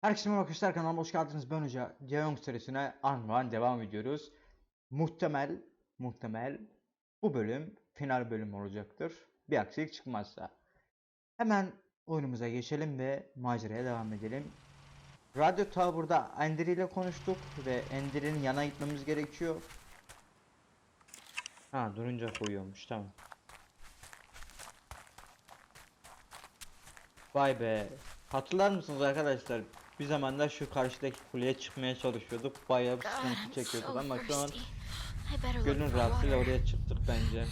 Herkese merhaba arkadaşlar kanalıma hoş geldiniz. Ben Hoca Jeong serisine Armağan devam ediyoruz. Muhtemel, muhtemel bu bölüm final bölüm olacaktır. Bir aksilik çıkmazsa. Hemen oyunumuza geçelim ve maceraya devam edelim. Radyo Tower'da Ender ile konuştuk ve Ender'in yana gitmemiz gerekiyor. Ha durunca koyuyormuş tamam. Vay be. Hatırlar mısınız arkadaşlar? Bir zamanlar şu karşıdaki kuleye çıkmaya çalışıyorduk. Bayağı bir God, sıkıntı çekiyorduk ama şu an gönül rahatlığıyla oraya çıktık bence.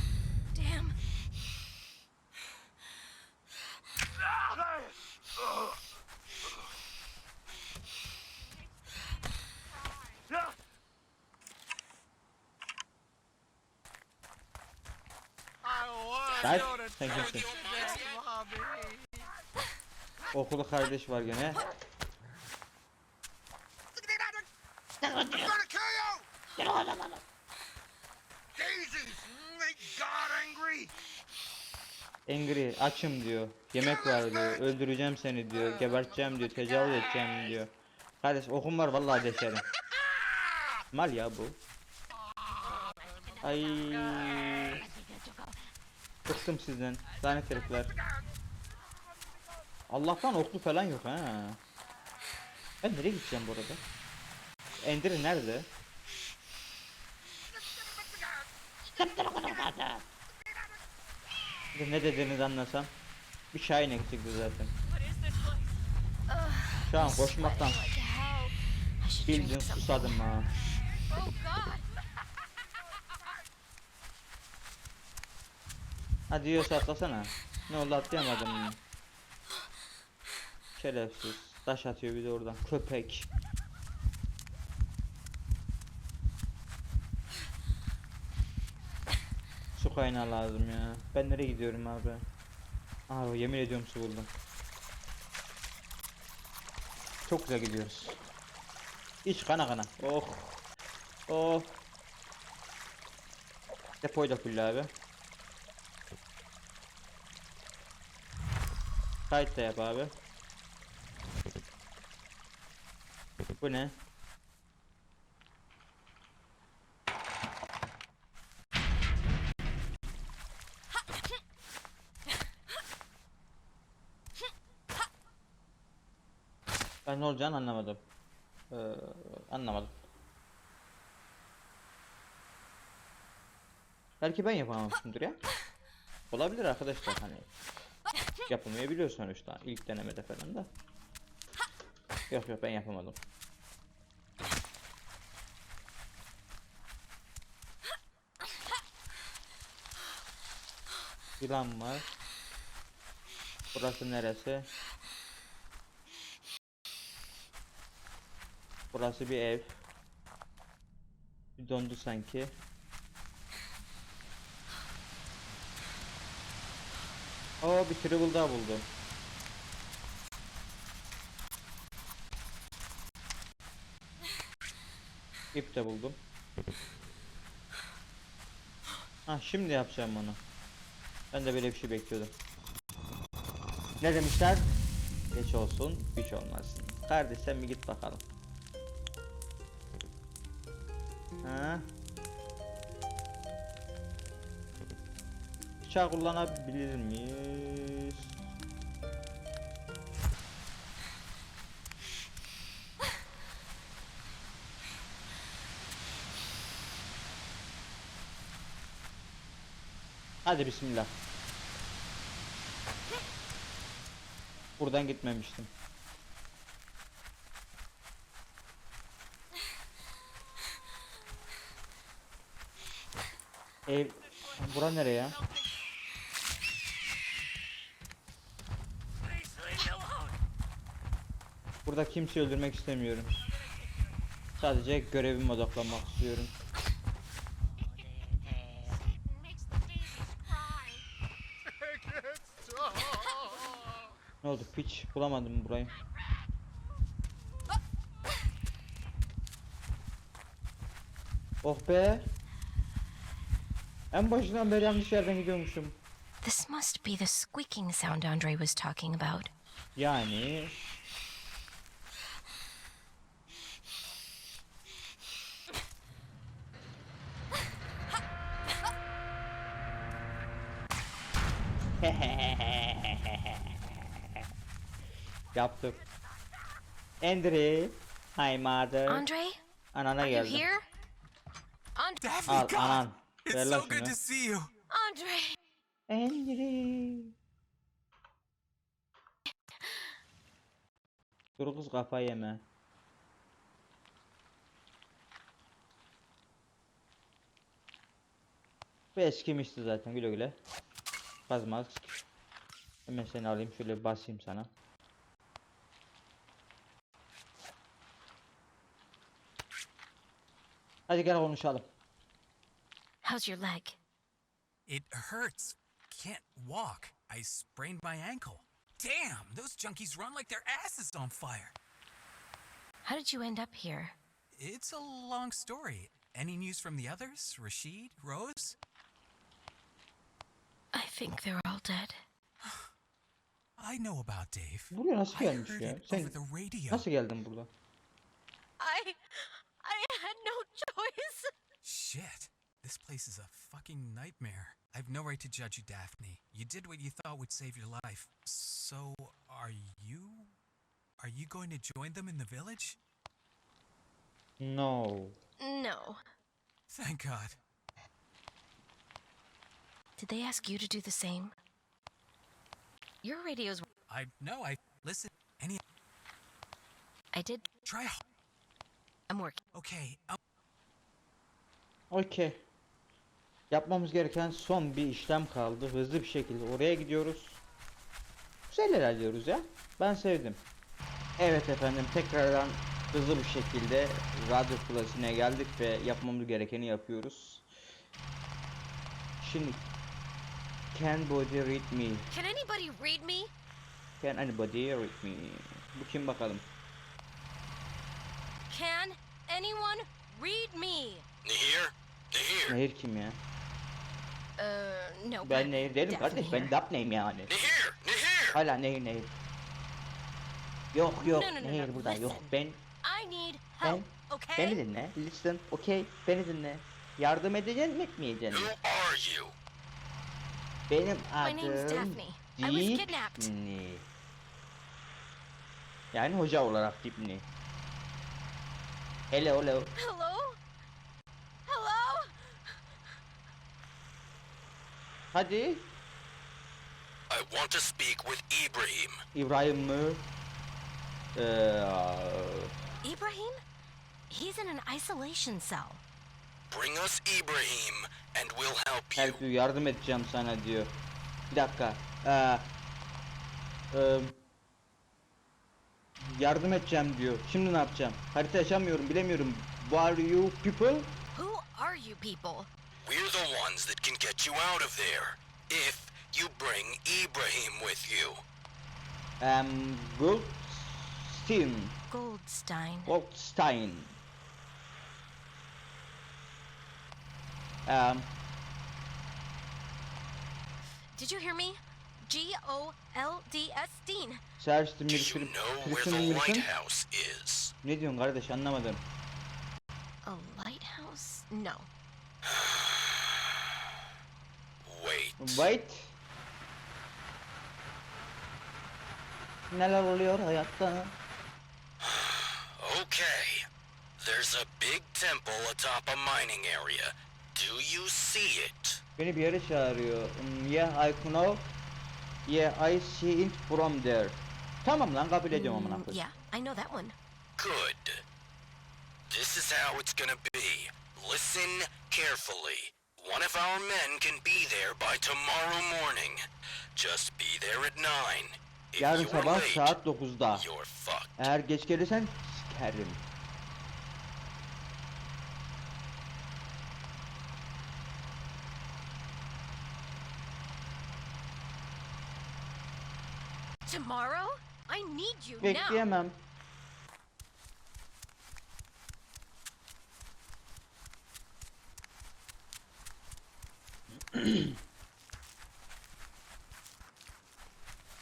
Gel, sen kimsin? Okulu kardeş var gene. I'm gonna angry! Angry, açım diyor. Yemek var diyor. Öldüreceğim seni diyor. Geberteceğim diyor. Tecavüz edeceğim diyor. Kardeş okum var vallahi deşerim. Mal ya bu. Ay. Bıktım sizden. Lanet herifler. Allah'tan oklu falan yok ha. Ben nereye gideceğim bu arada? Ender nerede? Bir de Ne dediğinizi anlasam. Bir şahin eksikti zaten. Şu an koşmaktan bildiğin susadım ha. Hadi yiyorsa atlasana. Ne oldu atlayamadım. Şerefsiz. Taş atıyor bir de oradan. Köpek. Kaynağı lazım ya. Ben nereye gidiyorum abi? Aa yemin ediyorum su buldum. Çok güzel gidiyoruz. İç kana kana. Oh. Oh. Depoyu da full abi. Kayıt da yap abi. Bu ne? Ne olacağını anlamadım. Ee, anlamadım. Belki ben yapamamışımdır ya. Olabilir arkadaşlar hani. Yapılmayabiliyor sonuçta ilk denemede falan da. Yok yok ben yapamadım. Yılan var. Burası neresi? Burası bir ev. Bir dondu sanki. Oo bir triple daha buldum. İp de buldum. Ha şimdi yapacağım onu. Ben de böyle bir şey bekliyordum. Ne demişler? Geç olsun, güç olmasın. Kardeş sen bir git bakalım. Ha? Bıçağı kullanabilir miyiz? Hadi bismillah. Buradan gitmemiştim. Ev bura nereye ya? Burada kimseyi öldürmek istemiyorum. Sadece görevime odaklanmak istiyorum. Ne oldu piç bulamadım burayı. Oh be. En başından beri yanlış yerden gidiyormuşum. This must be the squeaking sound Andre was talking about. Yani Yaptım. Andre, hi mother. Andre? Anana Are you here? Andre, Al anan it's so good to see you. Andre! Andre. Dur kız kafa yeme. Bu eskimişti zaten güle güle. Kazmaz. Hemen seni alayım şöyle basayım sana. Hadi gel konuşalım. How's your leg? It hurts. Can't walk. I sprained my ankle. Damn, those junkies run like their asses on fire. How did you end up here? It's a long story. Any news from the others? Rashid? Rose? I think they're all dead. I know about Dave. Buraya nasıl I gelmiş heard ya? it Sen over the radio. nasıl geldin burada? I. I had no choice. Shit. This place is a fucking nightmare. I've no right to judge you, Daphne. You did what you thought would save your life. So, are you. Are you going to join them in the village? No. No. Thank God. Did they ask you to do the same? Your radios. I know, I. Listen. Any. I did. Try. I'm working. Okay, um, Okey. Yapmamız gereken son bir işlem kaldı. Hızlı bir şekilde oraya gidiyoruz. Güzel ilerliyoruz ya. Ben sevdim. Evet efendim tekrardan hızlı bir şekilde radyo kulesine geldik ve yapmamız gerekeni yapıyoruz. Şimdi Can body read me? Can anybody read me? Can anybody read me? Bu kim bakalım? Can anyone read me? Nahir? Nahir? Nehir kim ya? Uh, no. Ben Nehir değilim kardeş. Ben Daphne'yim yani. Nahir? Nahir? Hala Nehir Nehir. Yok yok No, no, no, no, Nehir burada yok. listen. Ben I need Ben- help. Okay. Beni dinle. Listen. Okay. Beni dinle. Yardım edeceksin mi etmeyeceksin mi? Who are you? Benim adım Daphne. I was kidnapped. Dipni. Yani hoca olarak Dipni. Hello. Hello? Hello? Hadi. I want to speak with Ibrahim. İbrahim mı? Ee, Ibrahim? He's in an isolation cell. Bring us Ibrahim, and we'll help you. help you, yardım edeceğim sana diyor. Bir dakika. Ee, e, yardım edeceğim diyor. Şimdi ne yapacağım? Harita yaşamıyorum, bilemiyorum. Who are you people? Who are you people? We're the ones that can get you out of there. If you bring Ibrahim with you. Um, Goldstein. Goldstein. Goldstein. Um, Did you hear me? G O L D S Dean. search the Do you military. know where Prison the military? lighthouse is? Ne diyorsun kardeş anlamadım. A lighthouse? No. Wait. Wait. Neler oluyor hayatta? Okay. There's a big temple atop a mining area. Do you see it? Beni bir yere çağırıyor. Hmm, Yeah, I know. Yeah, I see it from there. Tamam lan kabul ediyorum amına Mm, koyayım. yeah, I know that one. Good. This is how it's gonna be. Listen carefully. One of our men can be there by tomorrow morning. Just be there at 9. If Yarın you're sabah late, saat 9'da. you're fucked. Eğer geç gelirsen sikerim. Tomorrow? I need you now. Bekleyemem.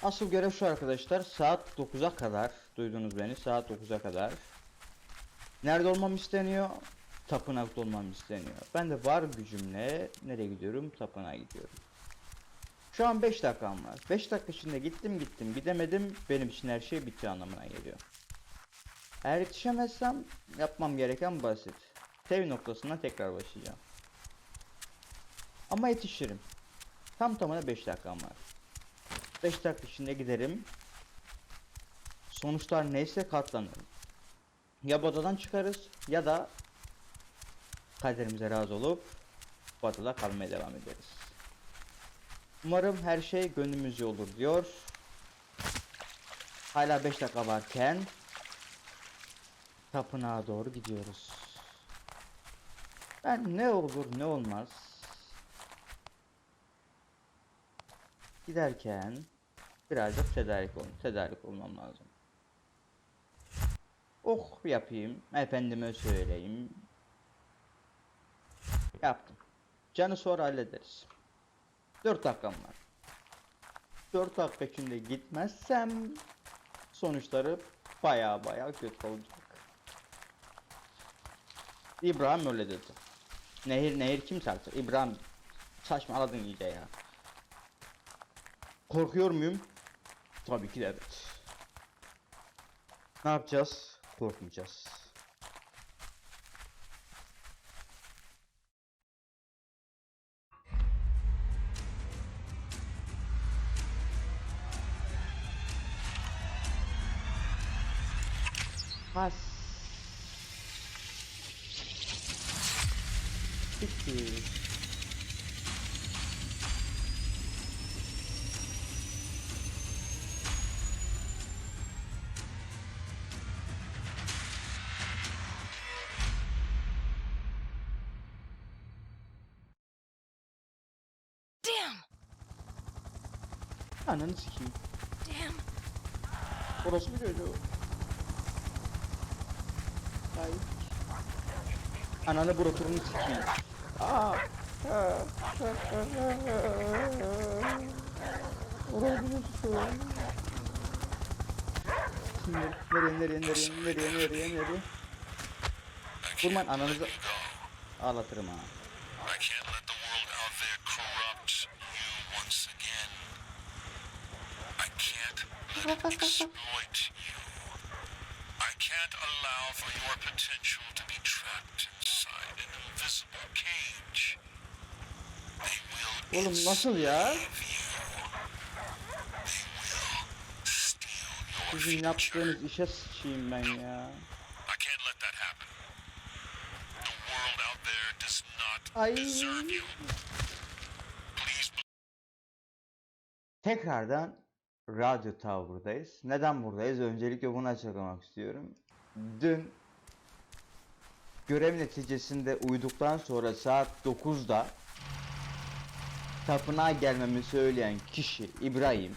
Asıl görev şu arkadaşlar. Saat 9'a kadar. Duydunuz beni. Saat 9'a kadar. Nerede olmam isteniyor? Tapınakta olmam isteniyor. Ben de var gücümle nereye gidiyorum? Tapınağa gidiyorum. Şu an 5 dakikam var. 5 dakika içinde gittim gittim gidemedim benim için her şey bitti anlamına geliyor. Eğer yetişemezsem yapmam gereken basit. Save noktasına tekrar başlayacağım. Ama yetişirim. Tam tamına 5 dakikam var. 5 dakika içinde giderim. Sonuçlar neyse katlanırım. Ya bu odadan çıkarız ya da kaderimize razı olup bu adada kalmaya devam ederiz. Umarım her şey gönlümüzce olur diyor. Hala 5 dakika varken tapınağa doğru gidiyoruz. Ben ne olur ne olmaz giderken birazcık tedarik ol tedarik olmam lazım. Oh yapayım, efendime söyleyeyim. Yaptım. Canı sonra hallederiz. 4 dakikam var. 4 dakika içinde gitmezsem sonuçları baya baya kötü olacak. İbrahim öyle dedi. Nehir nehir kim sartır? İbrahim saçmaladın iyice ya. Korkuyor muyum? Tabii ki de evet. Ne yapacağız? Korkmayacağız. Ananı sikeyim. Orası mı çocuğu? Ay. Ananı broturunu sikeyim. Aa. Orası? Nereye nereye nereye nereye nereye nereye? Vurman ananızı ağlatırım ha. Cage. They will Oğlum nasıl ya? Sizin yaptığınız işe sıçayım ben ya. Ay. Tekrardan Radyo Tower'dayız. Neden buradayız? Öncelikle bunu açıklamak istiyorum. Dün görev neticesinde uyuduktan sonra saat 9'da tapınağa gelmemi söyleyen kişi İbrahim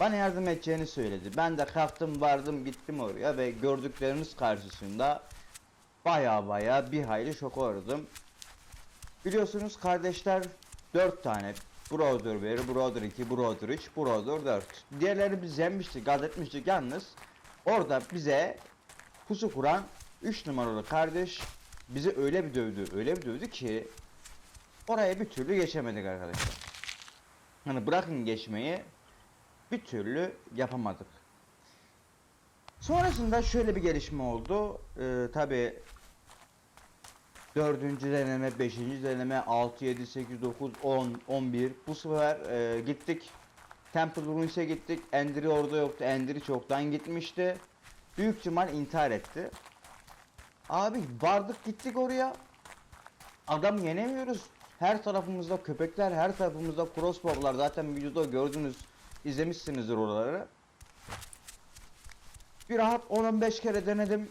bana yardım edeceğini söyledi. Ben de kalktım vardım gittim oraya ve gördükleriniz karşısında baya baya bir hayli şok uğradım. Biliyorsunuz kardeşler 4 tane. Brother 1, Brother 2, Brother 3, Brother 4. Diğerleri biz yenmiştik, gaz etmiştik yalnız. Orada bize pusu kuran 3 numaralı kardeş bizi öyle bir dövdü, öyle bir dövdü ki oraya bir türlü geçemedik arkadaşlar. Hani bırakın geçmeyi bir türlü yapamadık. Sonrasında şöyle bir gelişme oldu. Ee, Tabi Dördüncü deneme, beşinci deneme, 6, 7, 8, 9, 10, 11. Bu sefer e, gittik. Temple Ruins'e gittik. Endri orada yoktu. Endri çoktan gitmişti. Büyük ihtimal intihar etti. Abi vardık gittik oraya. Adam yenemiyoruz. Her tarafımızda köpekler, her tarafımızda crossbow'lar. Zaten videoda gördünüz, izlemişsinizdir oraları. Bir rahat 10-15 kere denedim.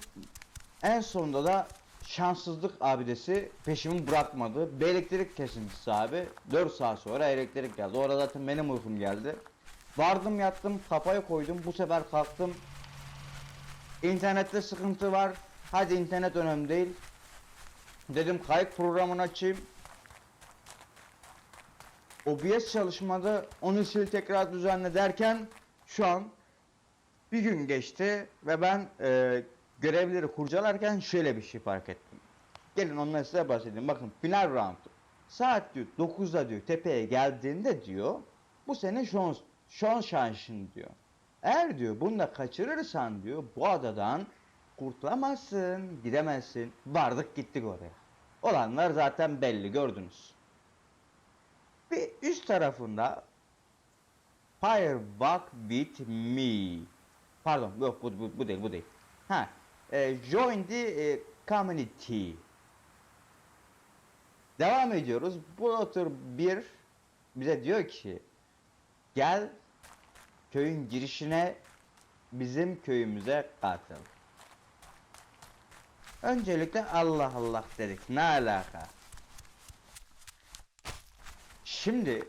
En sonunda da şanssızlık abidesi peşimi bırakmadı. Bir elektrik kesintisi abi. 4 saat sonra elektrik geldi. Orada zaten benim uykum geldi. Vardım yattım kafaya koydum. Bu sefer kalktım. İnternette sıkıntı var. Hadi internet önemli değil. Dedim kayıt programını açayım. OBS çalışmadı. Onu sil tekrar düzenle derken şu an bir gün geçti ve ben e, görevleri kurcalarken şöyle bir şey fark ettim. Gelin ondan size bahsedeyim. Bakın final round. Saat diyor 9'da diyor tepeye geldiğinde diyor Bu senin son, son şansın diyor. Eğer diyor bunu da kaçırırsan diyor bu adadan kurtulamazsın, gidemezsin. Vardık gittik oraya. Olanlar zaten belli gördünüz. Bir üst tarafında Fire walk with me. Pardon yok bu, bu, bu değil bu değil. Ha, e, join the e, community. Devam ediyoruz. Bu otur bir bize diyor ki gel köyün girişine bizim köyümüze katıl. Öncelikle Allah Allah dedik. Ne alaka? Şimdi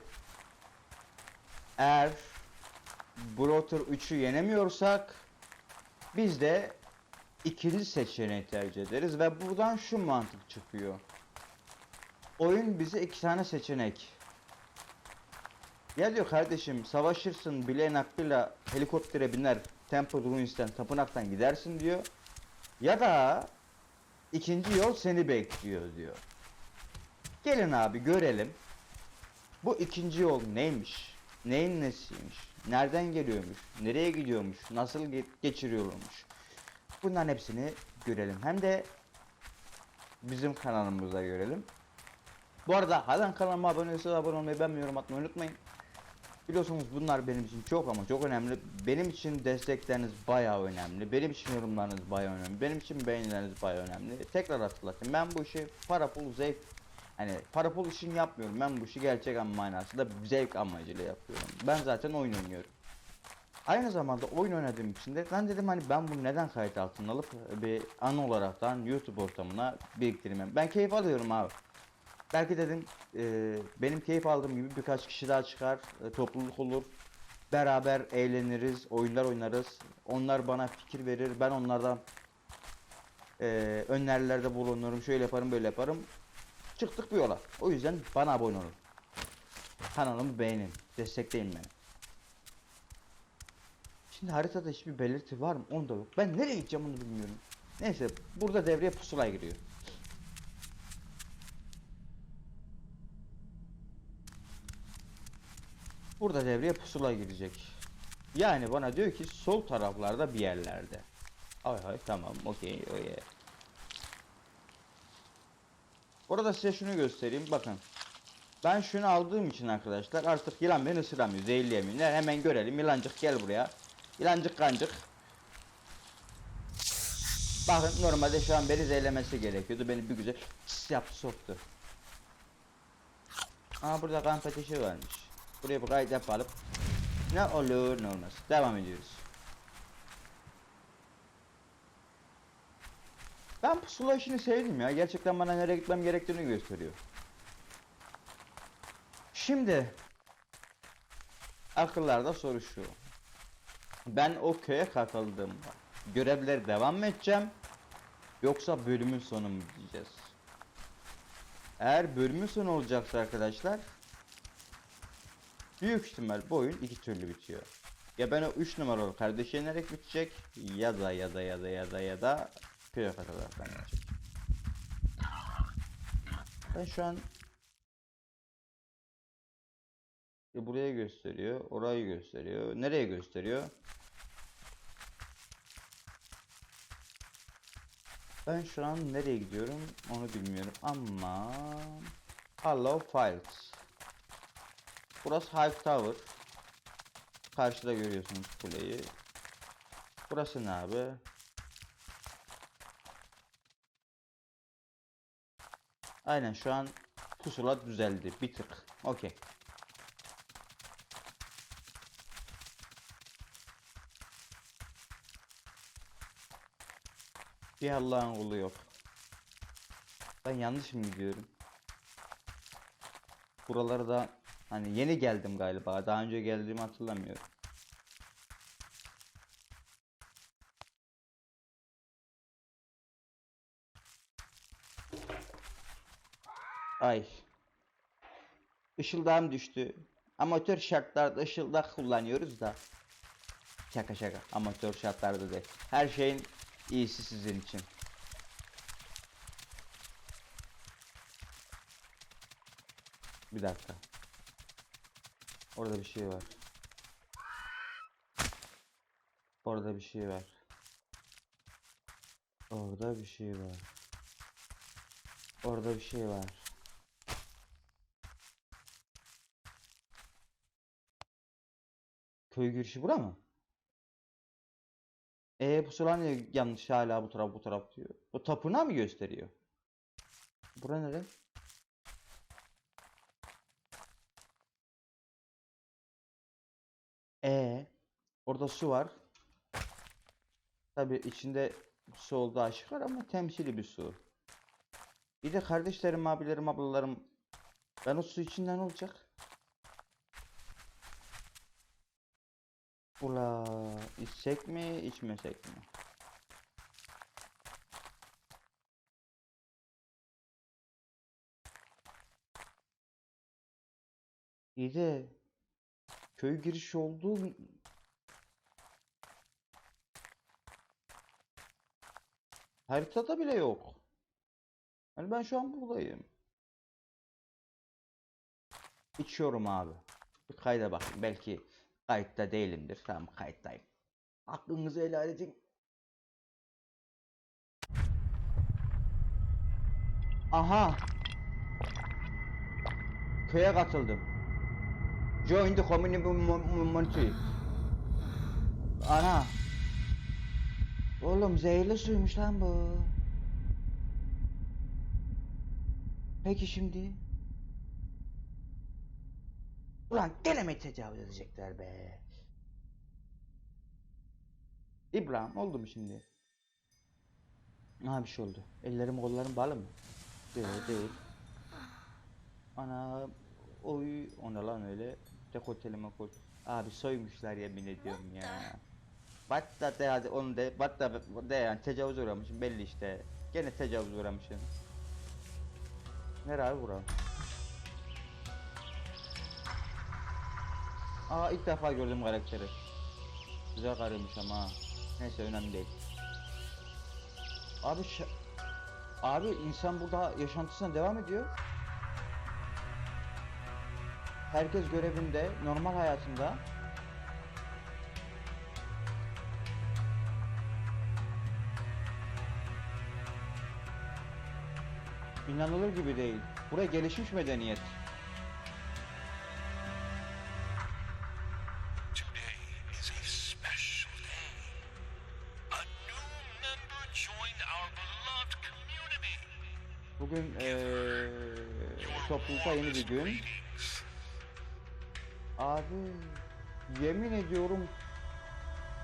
eğer Blotter 3'ü yenemiyorsak biz de ikinci seçeneği tercih ederiz ve buradan şu mantık çıkıyor. Oyun bize iki tane seçenek. Ya diyor kardeşim savaşırsın bileğin hakkıyla helikoptere biner Temple Ruins'ten tapınaktan gidersin diyor. Ya da ikinci yol seni bekliyor diyor. Gelin abi görelim. Bu ikinci yol neymiş? Neyin nesiymiş? Nereden geliyormuş? Nereye gidiyormuş? Nasıl ge- geçiriyormuş? Bunların hepsini görelim. Hem de bizim kanalımızda görelim. Bu arada halen kanalıma abone değilseniz abone olmayı, beğenmeyi, yorum atmayı unutmayın. Biliyorsunuz bunlar benim için çok ama çok önemli. Benim için destekleriniz bayağı önemli. Benim için yorumlarınız bayağı önemli. Benim için beğenileriniz bayağı önemli. Tekrar hatırlatayım. Ben bu işi para pul zevk Hani para pul için yapmıyorum. Ben bu işi gerçek an manasında zevk amacıyla yapıyorum. Ben zaten oyun oynuyorum. Aynı zamanda oyun oynadığım için de ben dedim hani ben bunu neden kayıt altına alıp bir an olaraktan YouTube ortamına biriktirmem. Ben keyif alıyorum abi. Belki dedim e, benim keyif aldığım gibi birkaç kişi daha çıkar, e, topluluk olur. Beraber eğleniriz, oyunlar oynarız. Onlar bana fikir verir, ben onlardan e, önerilerde bulunurum. Şöyle yaparım, böyle yaparım. Çıktık bu yola. O yüzden bana abone olun. Kanalımı beğenin, destekleyin beni. Şimdi haritada hiçbir belirti var mı? Onda yok. Ben nereye gideceğim onu bilmiyorum. Neyse, burada devreye pusula giriyor. Burada devreye pusula girecek. Yani bana diyor ki sol taraflarda bir yerlerde. Hay hay tamam okey okey. Orada size şunu göstereyim bakın. Ben şunu aldığım için arkadaşlar artık yılan beni ısıramıyor zehirleyemiyor. Hemen görelim yılancık gel buraya. Yılancık kancık. Bakın normalde şu an beni zehirlemesi gerekiyordu. Beni bir güzel çıs yaptı soktu. Aa burada kan ateşi varmış. Buraya bir kayıt yapalım. Ne olur ne olmaz. Devam ediyoruz. Ben pusula işini sevdim ya. Gerçekten bana nereye gitmem gerektiğini gösteriyor. Şimdi akıllarda soru şu. Ben o köye katıldığımda görevleri devam mı edeceğim? Yoksa bölümün sonu mu diyeceğiz? Eğer bölümün sonu olacaksa arkadaşlar büyük ihtimal bu oyun iki türlü bitiyor. Ya ben o 3 numaralı kardeşi yenerek bitecek ya da ya da ya da ya da ya da köye katılarak bitecek. Ben şu an Ya buraya gösteriyor, orayı gösteriyor. Nereye gösteriyor? Ben şu an nereye gidiyorum onu bilmiyorum ama Hello Files. Burası Hive Tower. Karşıda görüyorsunuz kuleyi. Burası ne abi? Aynen şu an pusula düzeldi bir tık. Okey. Bir Allah'ın kulu yok. Ben yanlış mı gidiyorum? Buralara da hani yeni geldim galiba. Daha önce geldiğimi hatırlamıyorum. Ay. Işıldağım düştü. Amatör şartlarda ışıldak kullanıyoruz da. Şaka şaka. Amatör şartlarda değil. Her şeyin iyisi sizin için. Bir dakika. Orada bir şey var. Orada bir şey var. Orada bir şey var. Orada bir şey var. Köy girişi bura mı? E pusula niye yanlış hala bu taraf bu taraf diyor. Bu tapınağı mı gösteriyor? Bura nere? E orada su var. Tabi içinde su olduğu aşikar ama temsili bir su. Bir de kardeşlerim, abilerim, ablalarım ben o su içinden olacak. Ula içsek mi içmesek mi? İyi de köy girişi olduğu haritada bile yok. Yani ben şu an buradayım. İçiyorum abi. Bir kayda bakayım. Belki kayıtta değilimdir. Tamam kayıttayım. Aklınızı helal edin. Aha. Köye katıldım. Join the community. Ana. Oğlum zehirli suymuş lan bu. Peki şimdi? Ulan gene mi tecavüz edecekler be? İbrahim oldu mu şimdi? Ha bir şey oldu. Ellerim kollarım bağlı mı? Değil değil. Ana oy ona lan öyle. Dekolteli mekol. Abi soymuşlar yemin ediyorum ya. Batta de hadi onu de batta de yani tecavüz uğramışım belli işte. Gene tecavüz uğramışım. Nereye abi Aa ilk defa gördüm karakteri. Güzel karıymış ama ha. Neyse önemli değil. Abi Abi insan burada yaşantısına devam ediyor. Herkes görevinde, normal hayatında. İnanılır gibi değil. Buraya gelişmiş medeniyet. Bugün eee toplulukta yeni bir gün. Abi yemin ediyorum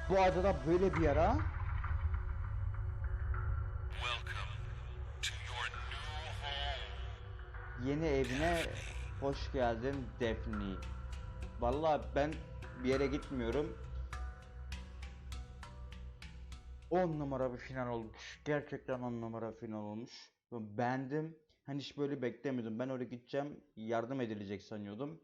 bu adada böyle bir yara yeni evine hoş geldin Defni. Vallahi ben bir yere gitmiyorum. 10 numara bir final olmuş. Gerçekten 10 numara final olmuş. Beğendim. Hani hiç böyle beklemiyordum. Ben oraya gideceğim, yardım edilecek sanıyordum.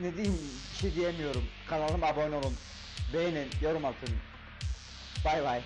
Ne diyeyim, şey diyemiyorum. Kanalıma abone olun. Beğenin, yorum atın. Bay bay.